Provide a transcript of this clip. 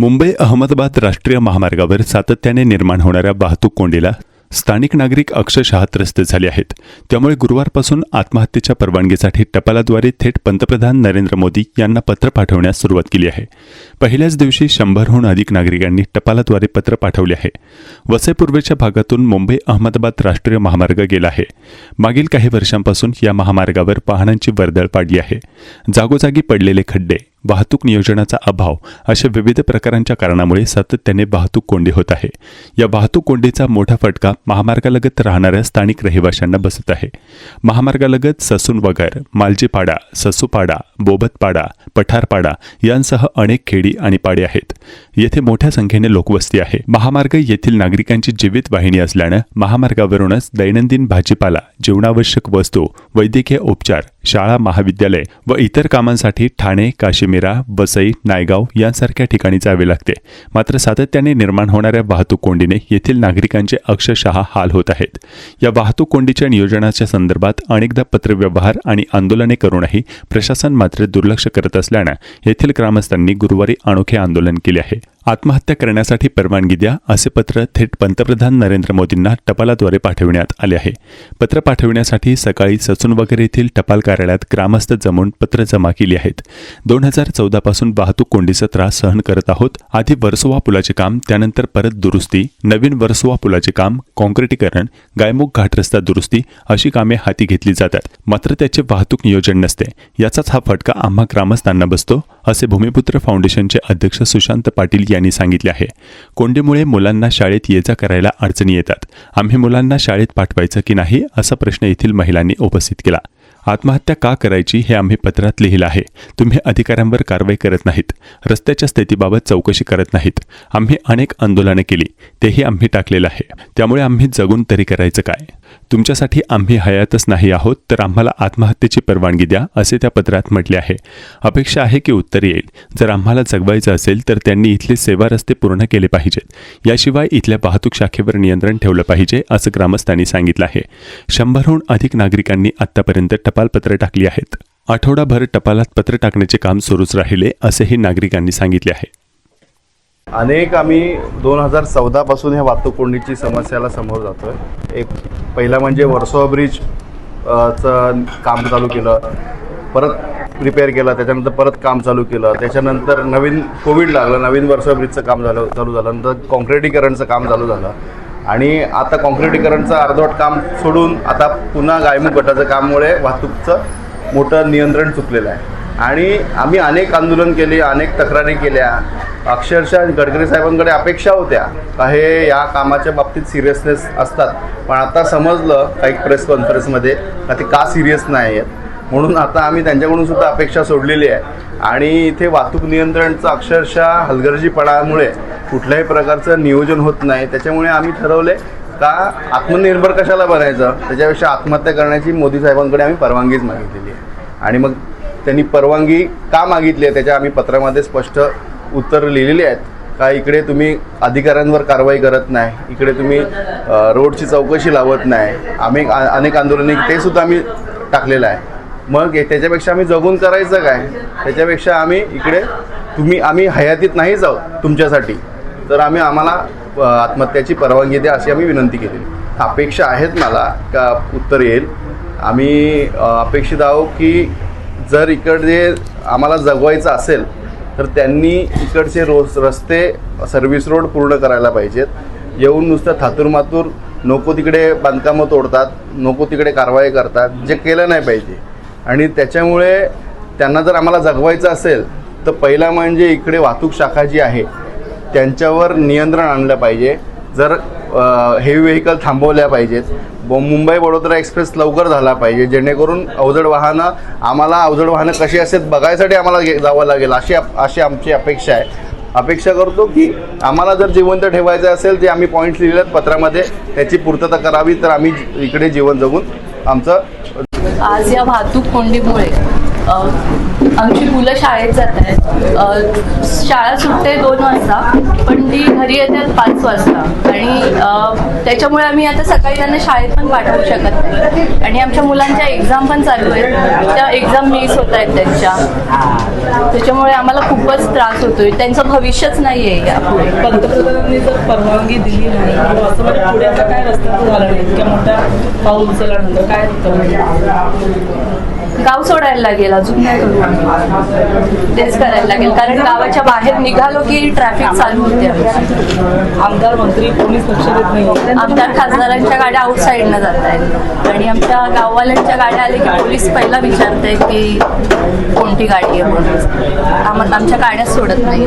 मुंबई अहमदाबाद राष्ट्रीय महामार्गावर सातत्याने निर्माण होणाऱ्या वाहतूक कोंडीला स्थानिक नागरिक अक्षरशः त्रस्त झाले आहेत. त्यामुळे गुरुवारपासून आत्महत्येच्या परवानगीसाठी टपालाद्वारे थेट पंतप्रधान नरेंद्र मोदी यांना पत्र पाठवण्यास सुरुवात केली आहे. पहिल्याच दिवशी शंभरहून अधिक नागरिकांनी टपालाद्वारे पत्र पाठवले आहे. वसई पूर्वेच्या भागातून मुंबई अहमदाबाद राष्ट्रीय महामार्ग गेला आहे. मागील काही वर्षांपासून या महामार्गावर वाहनांची वर्दळ पाडली आहे. जागोजागी पडलेले खड्डे वाहतूक नियोजनाचा अभाव अशा विविध प्रकारांच्या कारणामुळे सातत्याने वाहतूक कोंडी होत आहे. या वाहतूक कोंडीचा मोठा फटका महामार्गालगत राहणाऱ्या स्थानिक रहिवाशांना बसत आहे. महामार्गालगत ससून वगर मालजीपाडा ससूपाडा बोबतपाडा पठारपाडा यांसह अनेक खेडी आणि पाडे आहेत. येथे मोठ्या संख्येने लोकवस्ती आहे. महामार्ग येथील नागरिकांची जीवित वाहिनी असल्यानं महामार्गावरूनच दैनंदिन भाजीपाला जीवनावश्यक वस्तू वैद्यकीय उपचार शाळा महाविद्यालय व इतर कामांसाठी ठाणे काशिमिरा वसई नायगाव यांसारख्या ठिकाणी जावे लागते. मात्र सातत्याने निर्माण होणाऱ्या वाहतूक कोंडीने येथील नागरिकांचे अक्षरशः हाल होत आहेत. या वाहतूक कोंडीच्या नियोजनाच्या संदर्भात अनेकदा पत्रव्यवहार आणि आंदोलने करूनही प्रशासन मात्र दुर्लक्ष करत असल्यानं येथील ग्रामस्थांनी गुरुवारी अनोखे आंदोलन केले आहे. आत्महत्या करण्यासाठी परवानगी द्या असे पत्र थेट पंतप्रधान नरेंद्र मोदींना टपालाद्वारे पाठविण्यात आले आहे. पत्र पाठविण्यासाठी सकाळी ससून वगैरे येथील टपाल कार्यालयात ग्रामस्थ जमून पत्र जमा केली आहेत. दोन हजार चौदापासून वाहतूक कोंडीचा त्रास सहन करत आहोत. आधी वर्सोवा पुलाचे काम त्यानंतर परत दुरुस्ती नवीन वर्सोवा पुलाचे काम काँक्रिटीकरण गायमुख घाट रस्ता दुरुस्ती अशी कामे हाती घेतली जातात. मात्र त्याचे वाहतूक नियोजन नसते. याचाच हा फटका आम्हा ग्रामस्थांना बसतो असे भूमिपुत्र फाउंडेशनचे अध्यक्ष सुशांत पाटील यांनी सांगितले आहे. कोंडीमुळे मुलांना शाळेत ये जा करायला अडचणी येतात. आम्ही मुलांना शाळेत पाठवायचं की नाही असा प्रश्न येथील महिलांनी उपस्थित केला. आत्महत्या का करायची हे आम्ही पत्रात लिहिलं आहे. तुम्ही अधिकाऱ्यांवर कारवाई करत नाहीत. रस्त्याच्या स्थितीबाबत चौकशी करत नाहीत. आम्ही अनेक आंदोलनं केली. तेही आम्ही टाकलेलं आहे. त्यामुळे आम्ही जगून तरी करायचं काय? तुमच्यासाठी आम्ही हयातच नाही आहोत तर आम्हाला आत्महत्येची परवानगी द्या असे त्या पत्रात म्हटले आहे. अपेक्षा आहे की उत्तर येईल. जर आम्हाला जगवायचं असेल तर त्यांनी इथले सेवा रस्ते पूर्ण केले पाहिजेत. याशिवाय इथल्या वाहतूक शाखेवर नियंत्रण ठेवलं पाहिजे असं ग्रामस्थांनी सांगितलं आहे. शंभरहून अधिक नागरिकांनी आत्तापर्यंत टपालपत्र टाकली आहेत. आठवडाभर टपालात पत्र टाकण्याचे काम सुरूच राहिले असेही नागरिकांनी सांगितले आहे. अनेक आम्ही दोन हजार चौदापासून ह्या वाहतूक कोंडीची समस्याला समोर जातोय. एक पहिला म्हणजे वर्सोवा ब्रिज चं काम चालू केलं. परत रिपेअर केलं त्याच्यानंतर परत काम चालू केलं. त्याच्यानंतर नवीन कोविड लागलं नवीन वर्सोवा ब्रिजचं काम झालं चालू झालं. नंतर कॉन्क्रिटीकरणचं काम चालू झालं. आणि आता कॉन्क्रिटीकरणचं अर्धवट काम सोडून आता पुन्हा गायमुख गटाचं काममुळे वाहतूकचं मोठं नियंत्रण चुकलेलं आहे. आणि आम्ही अनेक आंदोलन केली अनेक तक्रारी केल्या. अक्षरशः गडकरी साहेबांकडे अपेक्षा होत्या का हे या कामाच्या बाबतीत सिरियसनेस असतात. पण आता समजलं काही प्रेस कॉन्फरन्समध्ये का ते का सिरियस नाही आहेत. म्हणून आता आम्ही त्यांच्याकडून सुद्धा अपेक्षा सोडलेली आहे. आणि इथे वाहतूक नियंत्रणचं अक्षरशः हलगर्जीपणामुळे कुठल्याही प्रकारचं नियोजन होत नाही. त्याच्यामुळे आम्ही ठरवले का आत्मनिर्भर कशाला बनायचं? त्याच्यापेक्षा आत्महत्या करण्याची मोदी साहेबांकडे आम्ही परवानगीच मागितलेली आहे. आणि मग त्यांनी परवानगी का मागितली आहे त्याच्या आम्ही पत्रामध्ये स्पष्ट उत्तर लिहिलेली आहेत. का इकडे तुम्ही अधिकाऱ्यांवर कारवाई करत नाही? इकडे तुम्ही रोडची चौकशी लावत नाही. आम्ही अनेक आंदोलने ते सुद्धा आम्ही टाकलेलं आहे. मग त्याच्यापेक्षा आम्ही जगून करायचं काय? त्याच्यापेक्षा आम्ही इकडे तुम्ही आम्ही हयातीत नाही जाऊ तुमच्यासाठी. तर आम्ही आम्हाला आत्महत्याची परवानगी द्या अशी आम्ही विनंती केली. अपेक्षा आहेत मला का उत्तर येईल? आम्ही अपेक्षित आहोत की जर इकडे आम्हाला जगवायचं असेल तर त्यांनी इकडचे रोज रस्ते सर्व्हिस रोड पूर्ण करायला पाहिजेत. येऊन नुसतं थातुरमातूर नको तिकडे बांधकामं तोडतात नको तिकडे कारवाई करतात जे केलं नाही पाहिजे. आणि त्याच्यामुळे त्यांना जर आम्हाला जगवायचं असेल तर पहिला म्हणजे इकडे वाहतूक शाखा जी आहे त्यांच्यावर नियंत्रण आणलं पाहिजे. जर हेवी व्हेकल थांबवल्या पाहिजेत. ब- मुंबई वडोदरा एक्सप्रेस लवकर झाला पाहिजे. जेणेकरून अवजड वाहनं आम्हाला अवजड वाहनं कशी असतात बघायसाठी आम्हाला जावं लागेल अशी अशी आमची अपेक्षा आहे. अपेक्षा करतो की आम्हाला जर जिवंत ठेवायचं असेल ते आम्ही पॉईंट्स लिहिलेत पत्रामध्ये त्याची पूर्तता करावी तर आम्ही इकडे जीवन जगून आमचं आज या वाहतूक कोंडीमुळे आमची मुलं शाळेत जात आहेत. शाळा सुटते दोन वाजता पण ती घरी येतात पाच वाजता. आणि त्याच्यामुळे आम्ही आता सकाळी त्यांना शाळेत पण पाठवू शकत नाही. आणि आमच्या मुलांच्या एक्झाम पण चालू आहेत. त्या एक्झाम मिस होत आहेत त्यांच्या. त्याच्यामुळे आम्हाला खूपच त्रास होतोय. त्यांचं भविष्यच नाही आहे यापुढे पंतप्रधानांनी जर परवानगी दिली नाही असं म्हणजे पुढे आता काय रस्ता नाही? इतक्या मोठ्या पाऊस उचलल्यानंतर काय होतं? गाव सोडायला लागेल अजून काय करू? आम्ही तेच करायला लागेल. कारण गावाच्या बाहेर निघालो की ट्रॅफिक चालू होते. आमदार मंत्री कोणीच लक्ष देत नाही. आमदार खासदारांच्या गाड्या आउटसाईडनं जात आहेत आणि आमच्या गाववाल्यांच्या गाड्या आल्या की पोलीस पहिला विचारत आहेत की कोणती गाडी आहे म्हणून. आम्हाला आमच्या गाड्याच सोडत नाही